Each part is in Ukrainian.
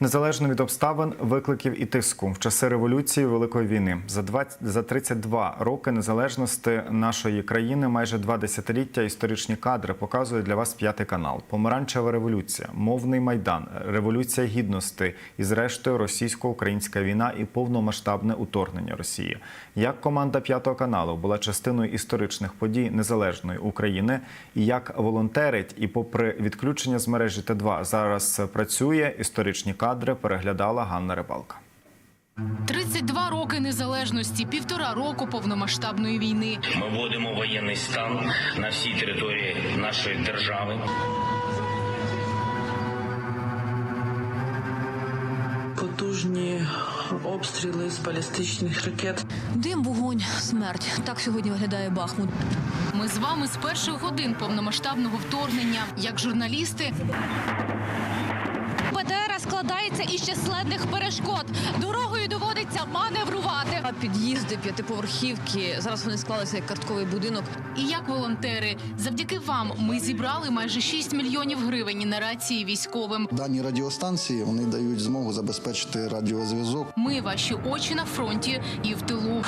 Незалежно від обставин, викликів і тиску в часи революції Великої війни за 20, за 32 роки незалежності нашої країни, майже два десятиліття історичні кадри показує для вас п'ятий канал. Помаранчева революція, мовний майдан, революція гідності і, зрештою, російсько-українська війна і повномасштабне уторгнення Росії. Як команда п'ятого каналу була частиною історичних подій незалежної України, і як волонтерить, і попри відключення з мережі Т2 зараз працює історичні кадри, переглядала Ганна Рибалка. 32 роки незалежності, півтора року повномасштабної війни. Ми вводимо воєнний стан на всій території нашої держави. Потужні обстріли з балістичних ракет. Дим, вогонь, смерть. Так сьогодні виглядає Бахмут. Ми з вами з перших годин повномасштабного вторгнення, як журналісти. ПТР складається із численних перешкод. Дорогою доводиться маневрувати. А під'їзди, п'ятиповерхівки. Зараз вони склалися як картковий будинок. І як волонтери, завдяки вам ми зібрали майже 6 мільйонів гривень на рації військовим. Дані радіостанції вони дають змогу забезпечити радіозв'язок. Ми ваші очі на фронті і в тилу.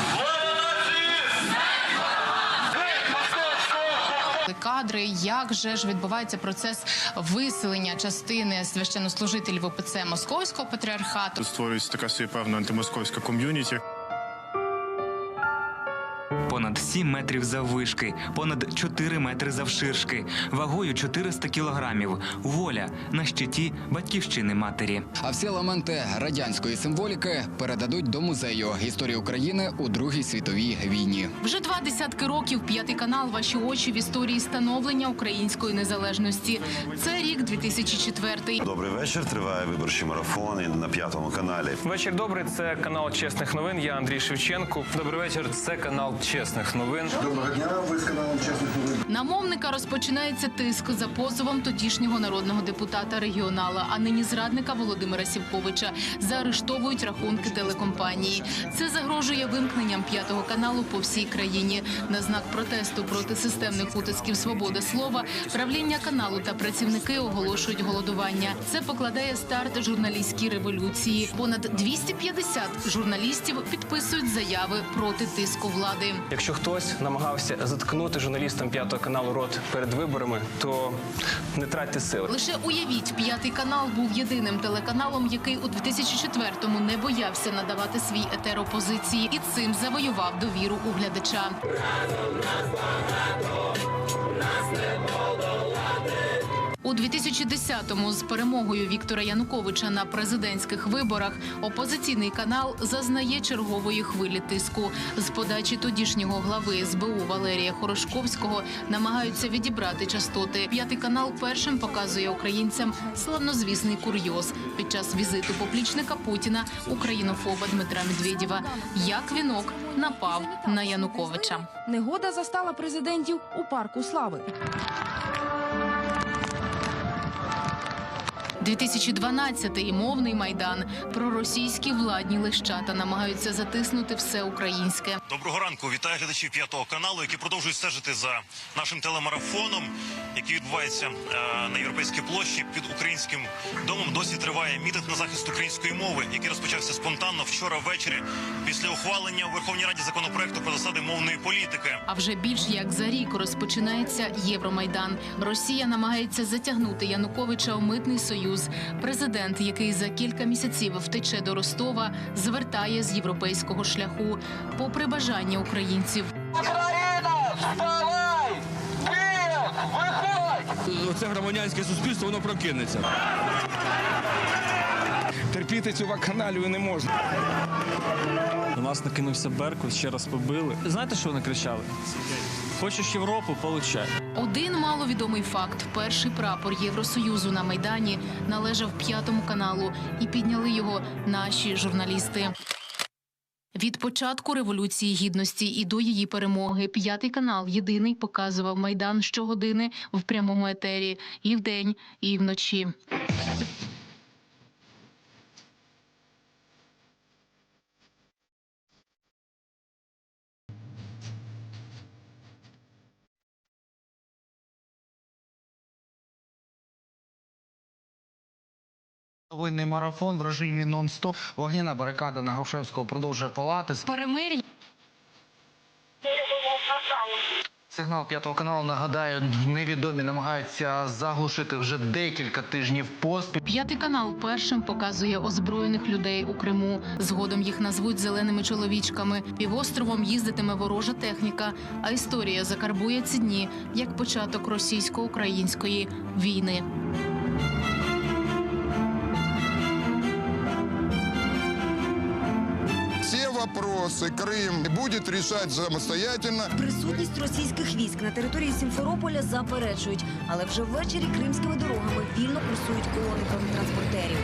Кадри, як же ж відбувається процес виселення частини священнослужителів ОПЦ Московського патріархату. Створюється така собі певна антимосковська ком'юніті. Понад 7 метрів заввишки, понад 4 метри завширшки, вагою 400 кілограмів. Воля на щиті батьківщини матері. А всі елементи радянської символіки передадуть до музею історії України у Другій світовій війні. Вже два десятки років п'ятий канал Ваші очі в історії становлення української незалежності. Це рік 2004. Добрий вечір. Триває виборчий марафон і на п'ятому каналі. Вечір добрий. Це канал чесних новин. Я Андрій Шевченко. Добрий вечір. Це канал чесних новин. Доброго дня, ви з каналом чесних новин. На мовника розпочинається тиск за позовом тодішнього народного депутата регіонала, а нині зрадника Володимира Сівковича. Заарештовують рахунки телекомпанії. Це загрожує вимкненням п'ятого каналу по всій країні. На знак протесту проти системних утисків свободи слова правління каналу та працівники оголошують голодування. Це покладає старт журналістській революції. Понад 250 журналістів підписують заяви проти тиску влади. Якщо хтось намагався заткнути журналістам п'ятого каналу рот перед виборами, то не тратьте сили. Лише уявіть, п'ятий канал був єдиним телеканалом, який у 2004-му не боявся надавати свій етер опозиції і цим завоював довіру у глядача. У 2010-му з перемогою Віктора Януковича на президентських виборах опозиційний канал зазнає чергової хвилі тиску. З подачі тодішнього глави СБУ Валерія Хорошковського намагаються відібрати частоти. П'ятий канал першим показує українцям славнозвісний курйоз під час візиту поплічника Путіна українофоба Дмитра Медведєва. Як вінок напав на Януковича. Негода застала президентів у парку слави. 2012-й мовний майдан. Проросійські владні лищата намагаються затиснути все українське. Доброго ранку, вітаю глядачів п'ятого каналу, які продовжують стежити за нашим телемарафоном, який відбувається е, на європейській площі під українським домом. Досі триває мітинг на захист української мови, який розпочався спонтанно вчора ввечері після ухвалення у Верховній Раді законопроекту про засади мовної політики. А вже більш як за рік розпочинається Євромайдан. Росія намагається затягнути Януковича у митний союз. Президент, який за кілька місяців втече до Ростова, звертає з європейського шляху, попри бажання українців. Це громадянське суспільство, воно прокинеться. Терпіти цю вакханалію не можна. До нас накинувся Беркут, ще раз побили. Знаєте, що вони кричали? Хочеш Європу, получай. Один маловідомий факт: перший прапор Євросоюзу на майдані належав п'ятому каналу, і підняли його наші журналісти. Від початку революції гідності і до її перемоги п'ятий канал єдиний показував майдан щогодини в прямому етері і вдень, і вночі. Винний марафон в режимі нон-стоп. Вогняна барикада на Грушевського продовжує палати. Перемир'я. Сигнал п'ятого каналу нагадаю, невідомі намагаються заглушити вже декілька тижнів поспіль. П'ятий канал першим показує озброєних людей у Криму. Згодом їх назвуть зеленими чоловічками. Півостровом їздитиме ворожа техніка. А історія закарбує ці дні як початок російсько-української війни. Вопросы Крым будет самостоятельно. Присутність російських військ на території Сімферополя заперечують, але вже ввечері кримськими дорогами вільно курсують колони бронетранспортерів.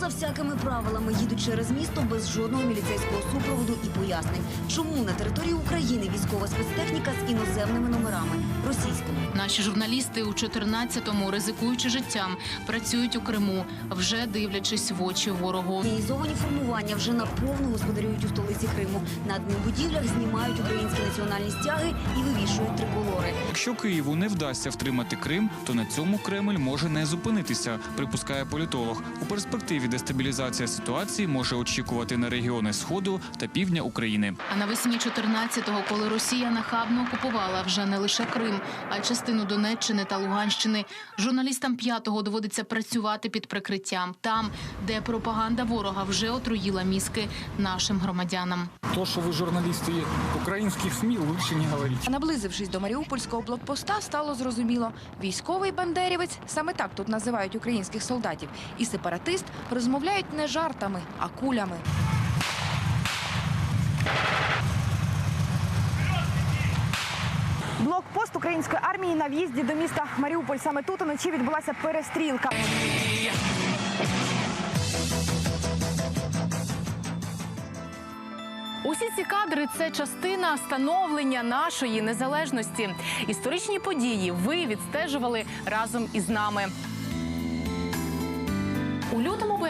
Поза всякими правилами їдуть через місто без жодного міліцейського супроводу і пояснень, чому на території України військова спецтехніка з іноземними номерами російськими. Наші журналісти у 14-му, ризикуючи життям, працюють у Криму, вже дивлячись в очі ворогу. Організовані формування вже наповну господарюють у столиці Криму. На адмінбудівлях знімають українські національні стяги і вивішують триколори. Якщо Києву не вдасться втримати Крим, то на цьому Кремль може не зупинитися, припускає політолог. У перспективі дестабілізація ситуації може очікувати на регіони сходу та півдня України. А навесні 14-го, коли Росія нахабно окупувала вже не лише Крим, а й частину Донеччини та Луганщини, журналістам п'ятого доводиться працювати під прикриттям там, де пропаганда ворога вже отруїла мізки нашим громадянам. То, що ви журналісти українських СМІ, лучше не говорити. Наблизившись до Маріупольського блокпоста, стало зрозуміло, військовий бандерівець, саме так тут називають українських солдатів, і сепаратист розмовляють не жартами, а кулями. Блокпост української армії на в'їзді до міста Маріуполь. Саме тут уночі відбулася перестрілка. Усі ці кадри це частина становлення нашої незалежності. Історичні події ви відстежували разом із нами.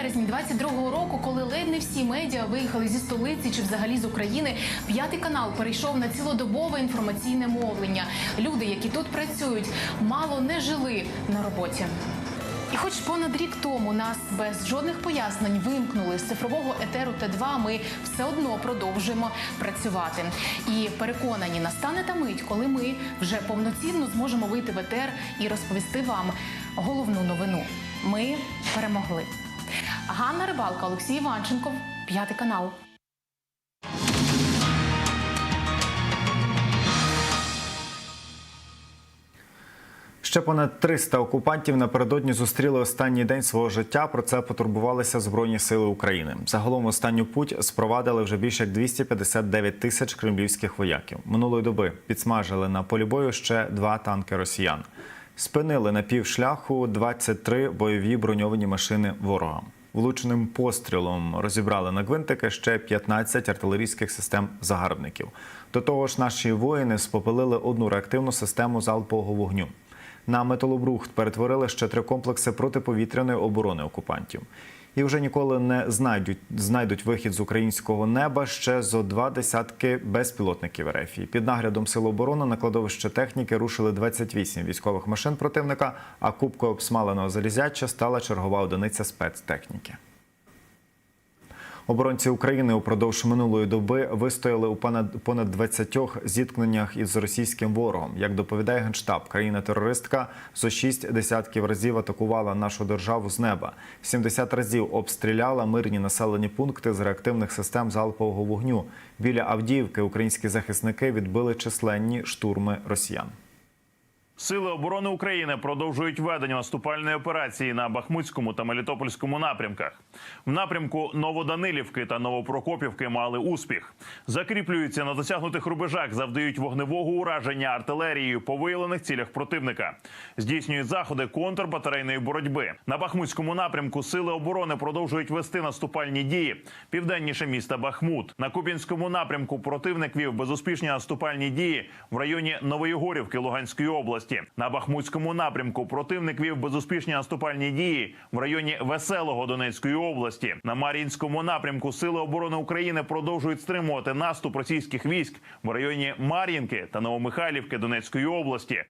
Березні 22-го року, коли ледь не всі медіа виїхали зі столиці чи взагалі з України, п'ятий канал перейшов на цілодобове інформаційне мовлення. Люди, які тут працюють, мало не жили на роботі. І хоч понад рік тому нас без жодних пояснень вимкнули з цифрового етеру Т2, ми все одно продовжуємо працювати. І переконані, настане та мить, коли ми вже повноцінно зможемо вийти в етер і розповісти вам головну новину. Ми перемогли. Ганна Рибалка, Олексій Іванченков, п'ятий канал. Ще понад 300 окупантів напередодні зустріли останній день свого життя. Про це потурбувалися Збройні Сили України. Загалом останню путь спровадили вже більше як 259 тисяч кремлівських вояків. Минулої доби підсмажили на полі бою ще два танки росіян. Спинили на півшляху 23 бойові броньовані машини ворога. Влученим пострілом розібрали на гвинтики ще 15 артилерійських систем загарбників. До того ж, наші воїни спопилили одну реактивну систему залпового вогню. На металобрухт перетворили ще три комплекси протиповітряної оборони окупантів. І вже ніколи не знайдуть знайдуть вихід з українського неба ще зо два десятки безпілотників РФ. Під наглядом Сил оборони на кладовище техніки рушили 28 військових машин противника. А кубкою обсмаленого залізяча стала чергова одиниця спецтехніки. Оборонці України упродовж минулої доби вистояли у понад понад 20 зіткненнях із російським ворогом. Як доповідає генштаб, країна-терористка зо шість десятків разів атакувала нашу державу з неба. 70 разів обстріляла мирні населені пункти з реактивних систем залпового вогню. Біля Авдіївки українські захисники відбили численні штурми росіян. Сили оборони України продовжують ведення наступальної операції на Бахмутському та Мелітопольському напрямках. В напрямку Новоданилівки та Новопрокопівки мали успіх. Закріплюються на досягнутих рубежах, завдають вогневого ураження артилерією по виявлених цілях противника. Здійснюють заходи контрбатарейної боротьби. На Бахмутському напрямку сили оборони продовжують вести наступальні дії південніше міста Бахмут. На Куп'янському напрямку противник вів безуспішні наступальні дії в районі Новоєгорівки Луганської області. На Бахмутському напрямку противник вів безуспішні наступальні дії в районі Веселого Донецької області. На Мар'їнському напрямку Сили оборони України продовжують стримувати наступ російських військ в районі Мар'їнки та Новомихайлівки Донецької області.